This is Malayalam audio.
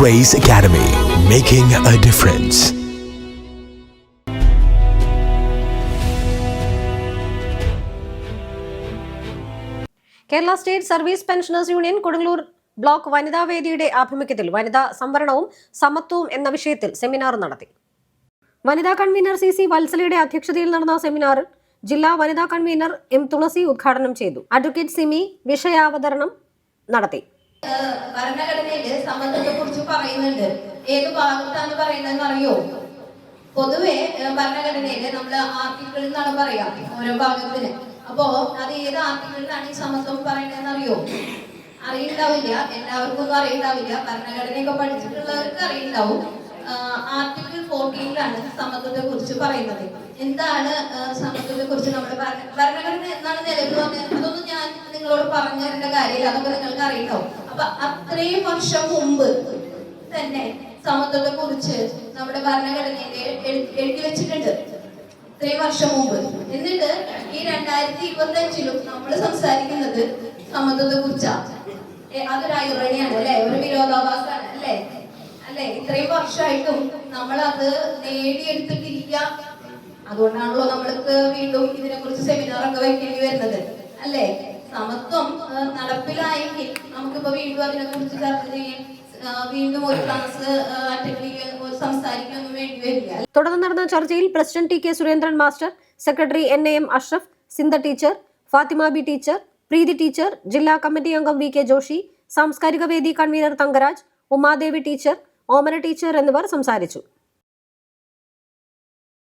Grace Academy, making a difference. Kerala state service pensioners union Kodungallur block വനിതാ വേദിയുടെ ആഭിമുഖ്യത്തിൽ വനിതാ സംവരണവും സമത്വവും എന്ന വിഷയത്തിൽ സെമിനാർ നടത്തി. വനിതാ കൺവീനർ സി സി വത്സലയുടെ അധ്യക്ഷതയിൽ നടന്ന സെമിനാറിൽ ജില്ലാ വനിതാ കൺവീനർ എം തുളസി ഉദ്ഘാടനം ചെയ്തു. അഡ്വക്കേറ്റ് സിമി വിഷയാവതരണം നടത്തി. ഭരണഘടനയിൽ സമത്വത്തെ കുറിച്ച് പറയുന്നുണ്ട്. ഏത് ഭാഗത്താണ് പറയുന്നതെന്ന് അറിയോ? പൊതുവെ ഭരണഘടനയിൽ നമ്മൾ ആർട്ടിക്കിൾ എന്നാണ് പറയാ ഓരോ ഭാഗത്തിന് അപ്പോ അത് ഏത് ആർട്ടിക്കിളിലാണ് ഈ സമത്വം പറയുന്നതെന്ന് അറിയോ? അറിയുണ്ടാവില്ല. എല്ലാവർക്കും ഒന്നും അറിയുണ്ടാവില്ല. ഭരണഘടനയൊക്കെ പഠിച്ചിട്ടുള്ളവർക്ക് അറിയുണ്ടാവും. ആർട്ടിക്കിൾ ഫോർട്ടീനിലാണ് സമത്വത്തെ കുറിച്ച് പറയുന്നത്. എന്താണ് സമത്വത്തെ കുറിച്ച് നമ്മുടെ ഭരണഘടന എന്താണ് നിലവിൽ വന്നത്? അതൊന്നും ഞാൻ നിങ്ങളോട് പറഞ്ഞു തരേണ്ട കാര്യമില്ല. അതൊക്കെ നിങ്ങൾക്ക് അറിയണ്ടാവും. അത്രയും വർഷം മുമ്പ് തന്നെ സമത്വത്തെ കുറിച്ച് നമ്മുടെ ഭരണഘടനയിൽ എഴു- എഴുതി വെച്ചിട്ടുണ്ട്. ഇത്രയും വർഷം മുമ്പ്. എന്നിട്ട് ഈ രണ്ടായിരത്തി ഇരുപത്തി അഞ്ചിലും നമ്മൾ സംസാരിക്കുന്നത് സമത്വത്തെ കുറിച്ചാണ് അതൊരു ഐറണിയാണ് അല്ലെ? ഒരു വിരോധാഭാസമാണ് അല്ലെ? അല്ലെ? ഇത്രയും വർഷമായിട്ടും നമ്മൾ അത് നേടിയെടുത്തിട്ടില്ല. അതുകൊണ്ടാണല്ലോ നമ്മൾക്ക് വീണ്ടും ഇതിനെ കുറിച്ച് സെമിനാർ ഒക്കെ വെക്കേണ്ടി വരുന്നത്. അല്ലെ? സമത്വം നടപ്പിലായെങ്കിൽ നമുക്കിപ്പോ വീണ്ടും അതിനെ കുറിച്ച് ചർച്ച ചെയ്യാം വീണ്ടും ഒരു ക്ലാസ് വേണ്ടി തുടർന്ന് നടന്ന ചർച്ചയിൽ president T K Surendran master secretary N A M Ashraf Sindha teacher Fathima B teacher Preethi teacher ജില്ലാ കമ്മിറ്റി അംഗം വി കെ ജോഷി സാംസ്കാരിക വേദി convener Thankaraj Umadevi teacher Omana teacher എന്നിവർ സംസാരിച്ചു.